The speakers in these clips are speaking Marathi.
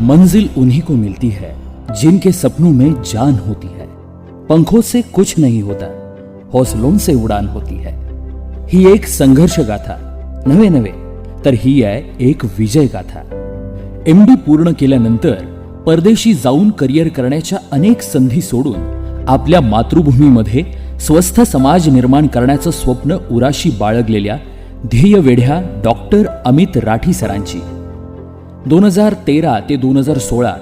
मंजिल उन्हीं को मिलती है जिनके सपनों में जान होती है। पंखों से कुछ नहीं होता हौसलों से उडान होती है। ही एक संघर्ष गाथा नवे नवे तर ही आहे एक विजय गाथा। एम डी पूर्ण केल्यानंतर परदेशी जाऊन करिअर करण्याच्या अनेक संधी सोडून आपल्या मातृभूमीमध्ये स्वस्थ समाज निर्माण करण्याचं स्वप्न उराशी बाळगलेल्या ध्येय वेढ्या डॉक्टर अमित राठी सरांची दोन हजार तेरा ते दोन हजार सोळा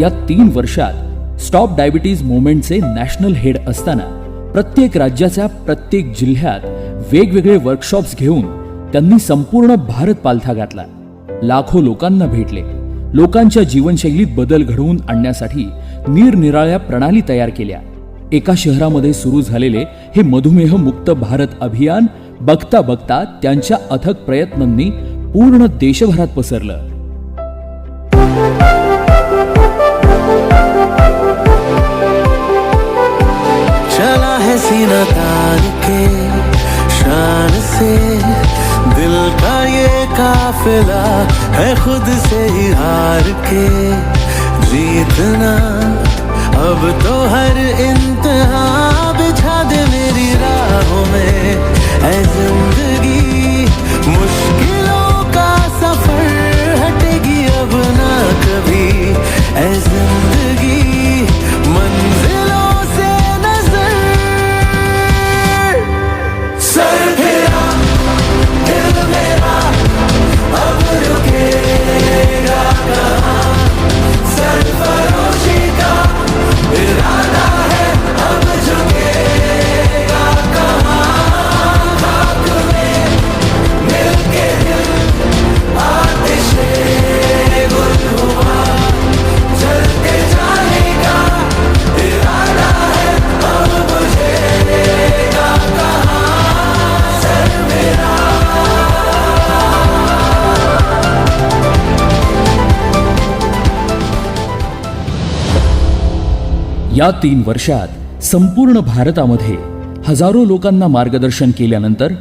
या तीन वर्षात स्टॉप डायबिटीज मुवमेंटचे नॅशनल हेड असताना प्रत्येक राज्याच्या प्रत्येक जिल्ह्यात वेगवेगळे वर्कशॉप्स घेऊन त्यांनी संपूर्ण भारत पालथा घातला. लाखो लोकांना भेटले. लोकांच्या जीवनशैलीत बदल घडवून आणण्यासाठी निरनिराळ्या प्रणाली तयार केल्या. एका शहरामध्ये सुरू झालेले हे मधुमेह मुक्त भारत अभियान बघता बघता त्यांच्या अथक प्रयत्नांनी पूर्ण देशभरात पसरलं. सीना तान के शान से। दिल का ये काफिला है खुद से ही हार के। जीतना अब तो हर इम्तिहा बिछा दे मेरी राहों में। ऐ ज़िंदगी मुश्किलों या तीन वर्षात संपूर्ण भारतामध्ये हजारो लोकांना मार्गदर्शन केल्यानंतर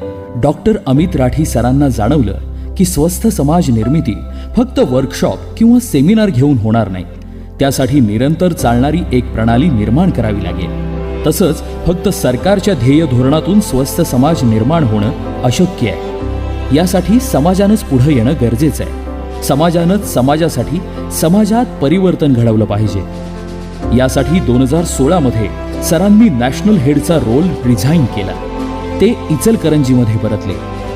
डॉक्टर अमित राठी सरांना जाणवलं की स्वस्थ समाज निर्मिती फक्त वर्कशॉप किंवा सेमिनार घेऊन होणार नाही. त्यासाठी निरंतर चालणारी एक प्रणाली निर्माण करावी लागेल. तसंच फक्त सरकारच्या ध्येय धोरणातून स्वस्थ समाज निर्माण होणं अशक्य आहे. यासाठी समाजानंच पुढे येणं गरजेचं आहे. समाजानंच समाजासाठी समाजात परिवर्तन घडवलं पाहिजे. यासाठी दोन हजार सोळामध्ये सरांनी नॅशनल हेडचा रोल रिझाईन केला. ते इचलकरंजीमध्ये परतले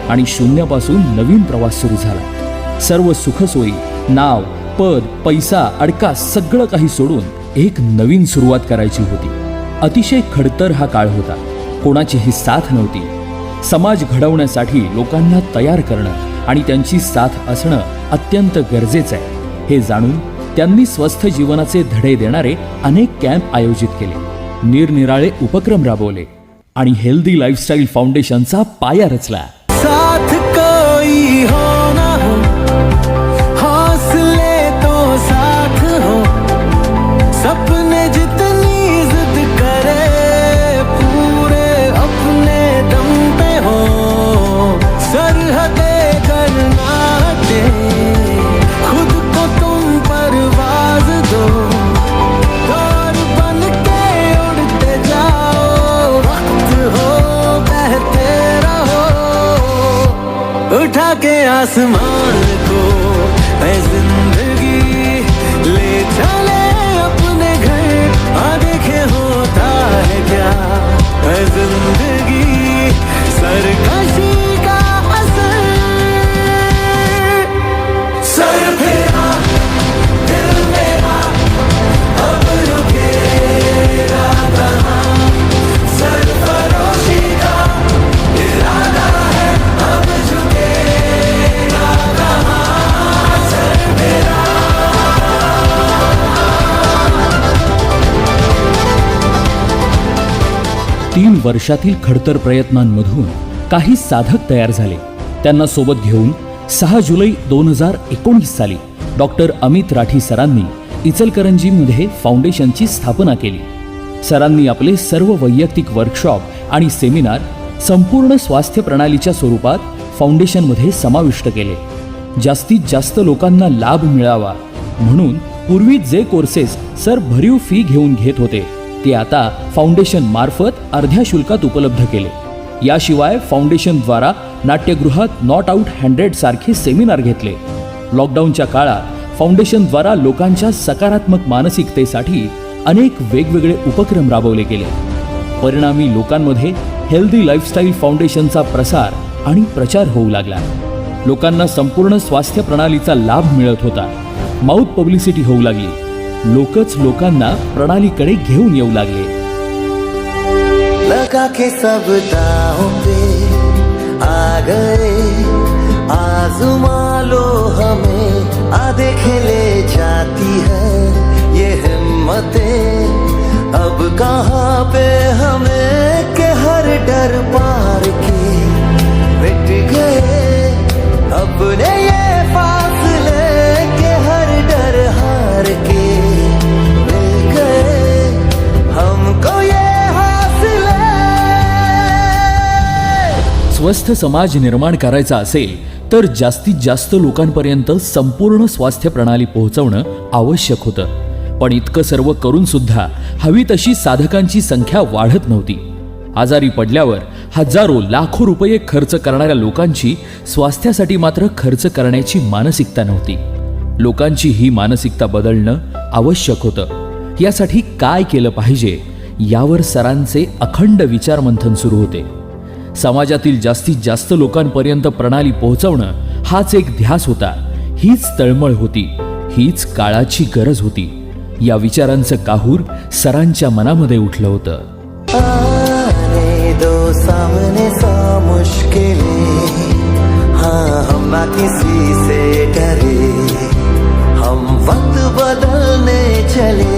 आणि शून्यापासून नवीन प्रवास सुरू झाला. सर्व सुखसोयी नाव पद पैसा अडका सगळं काही सोडून एक नवीन सुरुवात करायची होती. अतिशय खडतर हा काळ होता. कोणाचीही साथ नव्हती. समाज घडवण्यासाठी लोकांना तयार करणं आणि त्यांची साथ असणं अत्यंत गरजेचं आहे हे जाणून त्यांनी स्वस्थ जीवनाचे धडे देणारे अनेक कॅम्प आयोजित केले. निरनिराळे उपक्रम राबवले आणि हेल्दी लाईफस्टाईल फाउंडेशनचा पाया रचला. आसमां तीन वर्षातील खडतर प्रयत्नांमधून काही साधक तयार झाले. त्यांना सोबत घेऊन सहा जुलै दोन हजार एकोणीस साली डॉक्टर अमित राठी सरांनी इचलकरंजीमध्ये फाउंडेशनची स्थापना केली. सरांनी आपले सर्व वैयक्तिक वर्कशॉप आणि सेमिनार संपूर्ण स्वास्थ्य प्रणालीच्या स्वरूपात फाउंडेशनमध्ये समाविष्ट केले. जास्तीत जास्त लोकांना लाभ मिळावा म्हणून पूर्वी जे कोर्सेस सर भरीव फी घेऊन घेत होते ते आता फाउंडेशन मार्फत अर्ध्या शुल्कात उपलब्ध केले. याशिवाय फाउंडेशनद्वारा नाट्यगृहात नॉट आउट हंड्रेड सारखे सेमिनार घेतले. लॉकडाऊनच्या काळात फाउंडेशनद्वारा लोकांच्या सकारात्मक मानसिकतेसाठी अनेक वेगवेगळे उपक्रम राबवले गेले. परिणामी लोकांमध्ये हेल्दी लाईफस्टाईल फाउंडेशनचा प्रसार आणि प्रचार होऊ लागला. लोकांना संपूर्ण स्वास्थ्य प्रणालीचा लाभ मिळत होता. माउथ पब्लिसिटी होऊ लागली. लोकच लोकांना प्रणालीकडे घेऊन येऊ लागले. लगा के सब पे आ गए आजमा लो हमें आधे खेले जाती है ये हिम्मतें। अब कहाँ पे हमें के हर डर पार के मिट गए अपने स्वस्थ समाज निर्माण करायचा असेल तर जास्तीत जास्त लोकांपर्यंत संपूर्ण स्वास्थ्य प्रणाली पोहोचवणं आवश्यक होतं. पण इतकं सर्व करून सुद्धा हवी तशी साधकांची संख्या वाढत नव्हती. आजारी पडल्यावर हजारो लाखो रुपये खर्च करणाऱ्या लोकांची स्वास्थ्यासाठी मात्र खर्च करण्याची मानसिकता नव्हती. लोकांची ही मानसिकता बदलणं आवश्यक होतं. यासाठी काय केलं पाहिजे यावर सरांचे अखंड विचारमंथन सुरू होते. समाजातील जास्तीत जास्त लोकांपर्यंत प्रणाली पोहोचवणं हाच एक ध्यास होता. हीच तळमळ होती. हीच काळाची गरज होती. या विचारांचं काहूर सरांच्या मनामध्ये उठलं होतं. सामने किसी से डरे। हम वक्त बदलने चले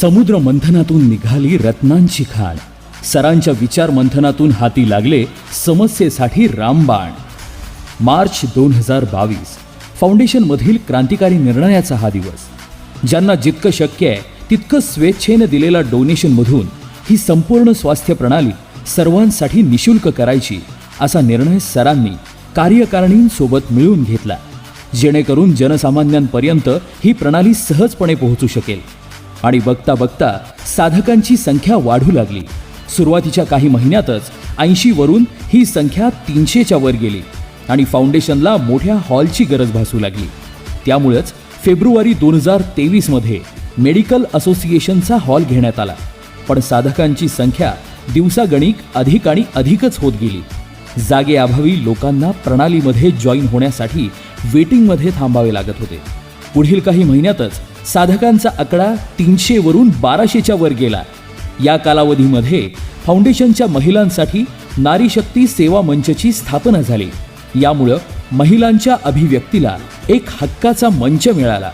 समुद्र मंथनातून निघाली रत्नांची खाण सरांच्या विचार मंथनातून हाती लागले समस्येसाठी रामबाण. मार्च दोन हजार बावीस. फाउंडेशनमधील क्रांतिकारी निर्णयाचा हा दिवस. ज्यांना जितकं शक्य आहे तितकं स्वेच्छेनं दिलेल्या डोनेशनमधून ही संपूर्ण स्वास्थ्य प्रणाली सर्वांसाठी निशुल्क करायची असा निर्णय सरांनी कार्यकारिणींसोबत मिळून घेतला जेणेकरून जनसामान्यांपर्यंत ही प्रणाली सहजपणे पोहोचू शकेल. आणि बघता बघता साधकांची संख्या वाढू लागली. सुरुवातीच्या काही महिन्यातच ऐंशी वरून ही संख्या तीनशेच्या वर गेली आणि फाउंडेशनला मोठ्या हॉलची गरज भासू लागली. त्यामुळंच फेब्रुवारी दोन हजार तेवीसमध्ये मेडिकल असोसिएशनचा हॉल घेण्यात आला. पण साधकांची संख्या दिवसागणिक अधिक आणि अधिकच होत गेली. जागेअभावी लोकांना प्रणालीमध्ये जॉईन होण्यासाठी वेटिंगमध्ये थांबावे लागत होते. पुढील काही महिन्यातच साधकांचा आकडा तीनशे वरून बाराशेच्या वर गेला. या कालावधीमध्ये फाउंडेशनच्या महिलांसाठी नारी शक्ती सेवा मंचची स्थापना झाली. यामुळं महिलांच्या अभिव्यक्तीला एक हक्काचा मंच मिळाला.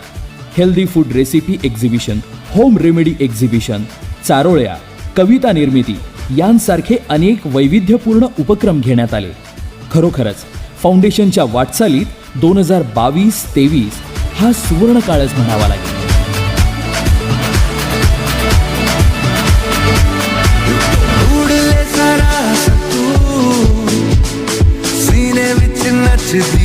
Healthy food recipe exhibition home remedy exhibition चारोळ्या कविता निर्मिती यांसारखे अनेक वैविध्यपूर्ण उपक्रम घेण्यात आले. खरोखरच फाउंडेशनच्या वाटचालीत दोन हजार बावीस तेवीस हा सुवर्ण काळच म्हणावा लागेल. उडले सरा तू. सीने विच नचदी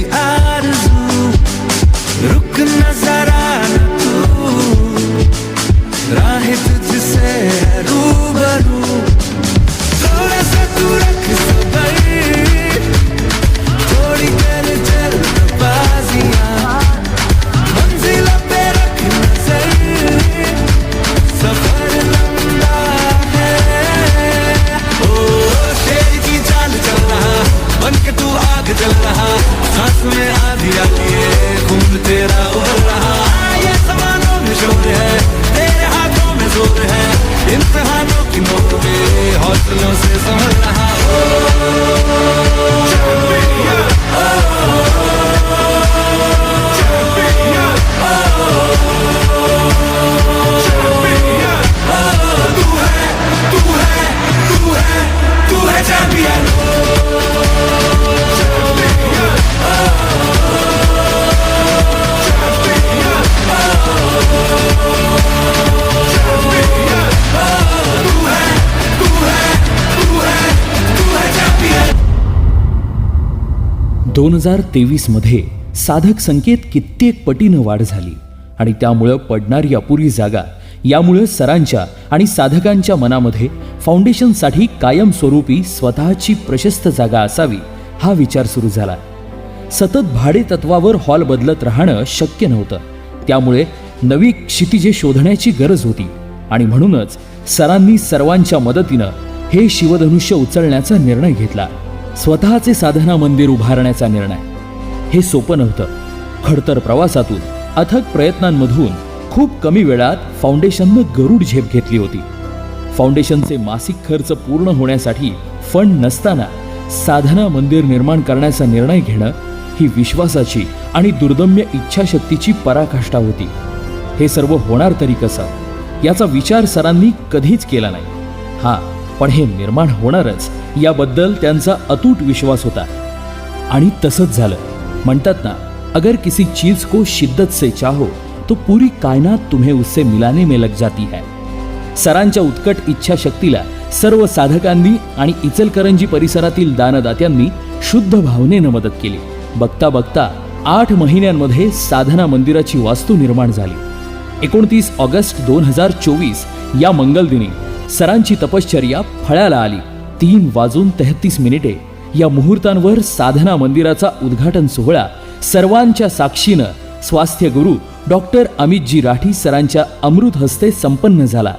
दोन हजार तेवीसमध्ये साधक संख्येत कित्येक पटीनं वाढ झाली आणि त्यामुळं पडणारी अपुरी जागा यामुळं सरांच्या आणि साधकांच्या मनामध्ये फाउंडेशनसाठी कायमस्वरूपी स्वतःची प्रशस्त जागा असावी हा विचार सुरू झाला. सतत भाडे तत्वावर हॉल बदलत राहणं शक्य नव्हतं. त्यामुळे नवी क्षितिजे शोधण्याची गरज होती आणि म्हणूनच सरांनी सर्वांच्या मदतीनं हे शिवधनुष्य उचलण्याचा निर्णय घेतला. स्वतःचे साधना मंदिर उभारण्याचा निर्णय. हे सोपं नव्हतं. खडतर प्रवासातून अथक प्रयत्नांमधून खूप कमी वेळात फाउंडेशननं गरुड झेप घेतली होती. फाउंडेशनचे मासिक खर्च पूर्ण होण्यासाठी फंड नसताना साधना मंदिर निर्माण करण्याचा निर्णय घेणं ही विश्वासाची आणि दुर्दम्य इच्छाशक्तीची पराकाष्ठा होती. हे सर्व होणार तरी कसं? याचा विचार सरांनी कधीच केला नाही. हा पण हे निर्माण होणारच. याबद्दल त्यांचा अतूट विश्वास होता. आणि तसंच झालं. म्हणतात ना अगर किसी चीज को शिद्दत से चाहो तो पूरी कायनात तुम्हें उससे मिलाने में लग जाती है. सरांच्या उत्कट इच्छाशक्तीला सर्व साधकांनी आणि इचलकरंजी परिसरातील दानदात्यांनी शुद्ध भावनेनं मदत केली. बघता बघता आठ महिन्यांमध्ये साधना मंदिराची वास्तू निर्माण झाली. एकोणतीस ऑगस्ट दोन हजार चोवीस या मंगलदिनी सरांची तपश्चर्या फळाला आली. तीन वाजून तेहतीस मिनिटे या मुहूर्तांवर साधना मंदिराचा उद्घाटन सोहळा सर्वांच्या साक्षीनं स्वास्थ्य गुरु डॉक्टर अमितजी राठी सरांच्या अमृत हस्ते संपन्न झाला.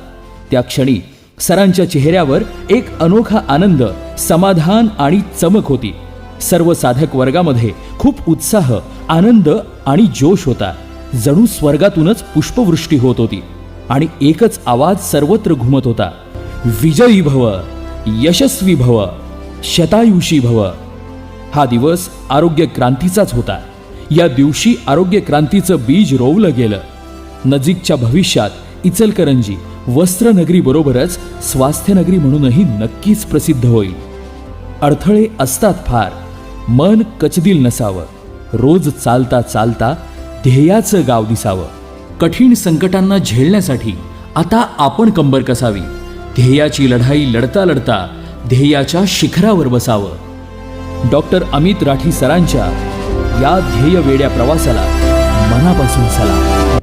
त्या क्षणी सरांच्या चेहऱ्यावर एक अनोखा आनंद समाधान आणि चमक होती. सर्व साधक वर्गामध्ये खूप उत्साह आनंद आणि जोश होता. जणू स्वर्गातूनच पुष्पवृष्टी होत होती आणि एकच आवाज सर्वत्र घुमत होता. विजयी भव! यशस्वी भव शतायुषी भव. हा दिवस आरोग्य क्रांतीचाच होता. या दिवशी आरोग्य क्रांतीचं बीज रोवलं गेलं. नजीकच्या भविष्यात इचलकरंजी वस्त्रनगरी बरोबरच स्वास्थ्यनगरी म्हणूनही नक्कीच प्रसिद्ध होईल. अडथळे असतात फार मन कचदिल नसावं. रोज चालता चालता ध्येयाचं गाव दिसावं. कठीण संकटांना झेलण्यासाठी आता आपण कंबर कसावी. ध्येयाची लढाई लढता लढता ध्येयाच्या शिखरावर बसावं. डॉक्टर अमित राठी सरांच्या या ध्येय वेड्या प्रवासाला मनापासून सलाम.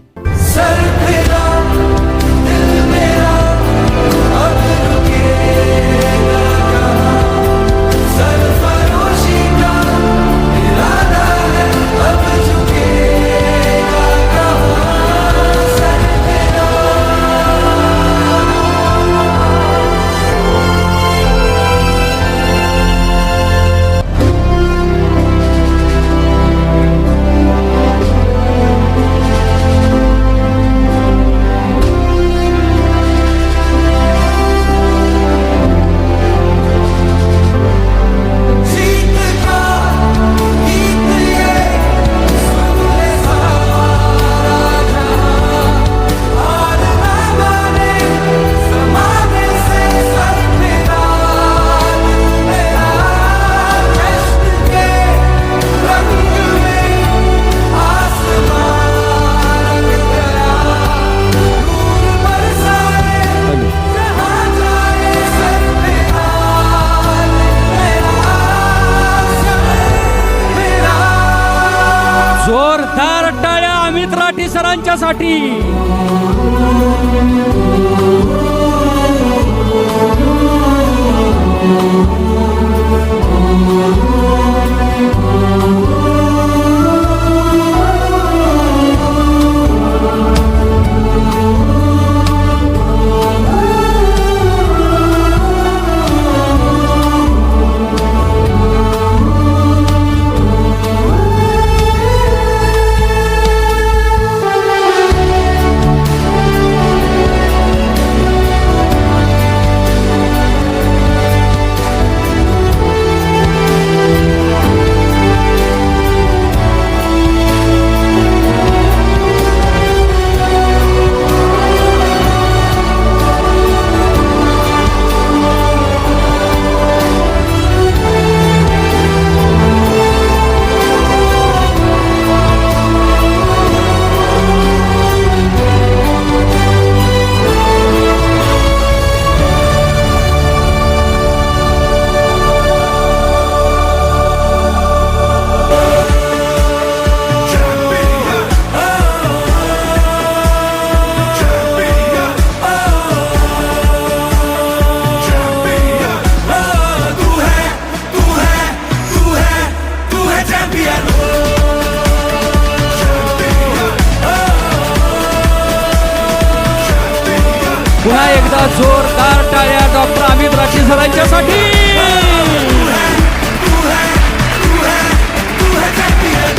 साठी